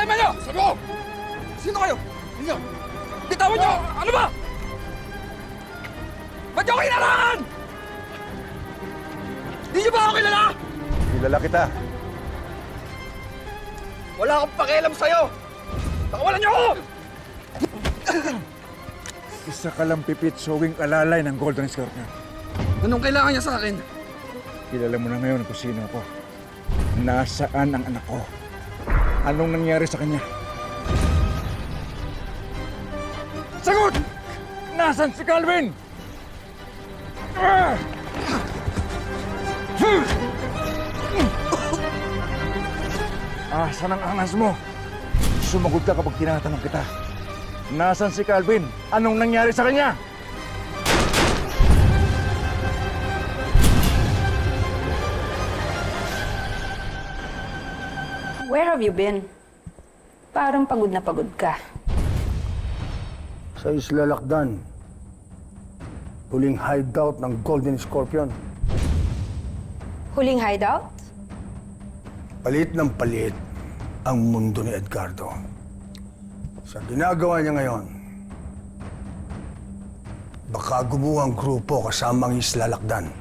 problema niyo? Sabi ko! Sino kayo? Ninyo! Bitawan niyo! Ano ba? Ba't niyo ako kinalangan? Hindi niyo ba ako kilala? Kilala kita. Wala akong pakialam sa'yo! Nakawalan niyo ako! Isa ka lang pipit showing alalay ng Golden Scorpion. Anong kailangan niya sa akin? Kilala mo na ngayon kung sino ako. Nasaan ang anak ko? Anong nangyari sa kanya? Sagot! Nasaan si Calvin? Ah! Asan ang angas mo? Sumagot ka kapag tinatanong kita. Nasaan si Calvin? Anong nangyari sa kanya? Where have you been? Parang pagod na pagod ka. sa Isla Lakdan. Huling hideout ng Golden Scorpion. Huling hideout? Palit ng palit ang mundo ni Edgardo. Sa ginagawa niya ngayon, baka gubuo ang grupo kasama ang Isla Lakdan.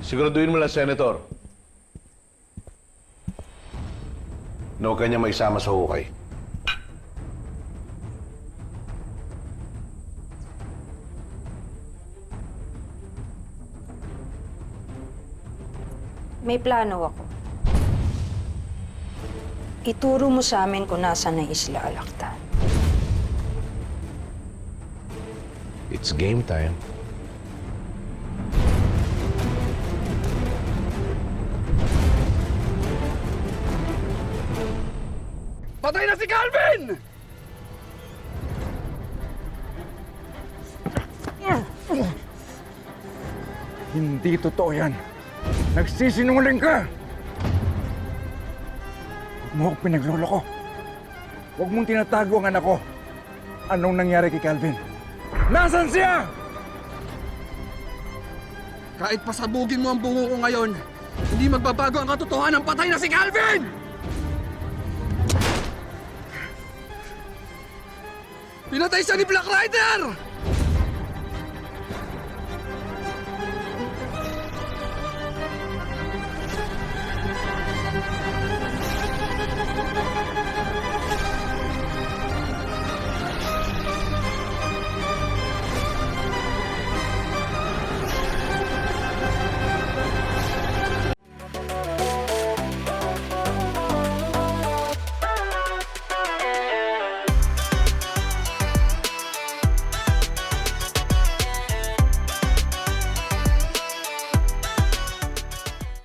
Siguraduhin mo lang, Senator. Na huwag kanya maisama sa hukay. May plano ako. Ituro mo sa amin kung nasan ang Isla Alactan. It's game time. Patay na si Calvin! Hindi totoo yan. Nagsisinungaling ka! Huwag mo ako pinagloloko. Huwag mong tinatago ang anak ko. Anong nangyari kay Calvin? Nasaan siya? Kahit pasabugin mo ang bungo ko ngayon, hindi magbabago ang katotohanan patay na si Calvin! Pinatay siya ni Black Rider!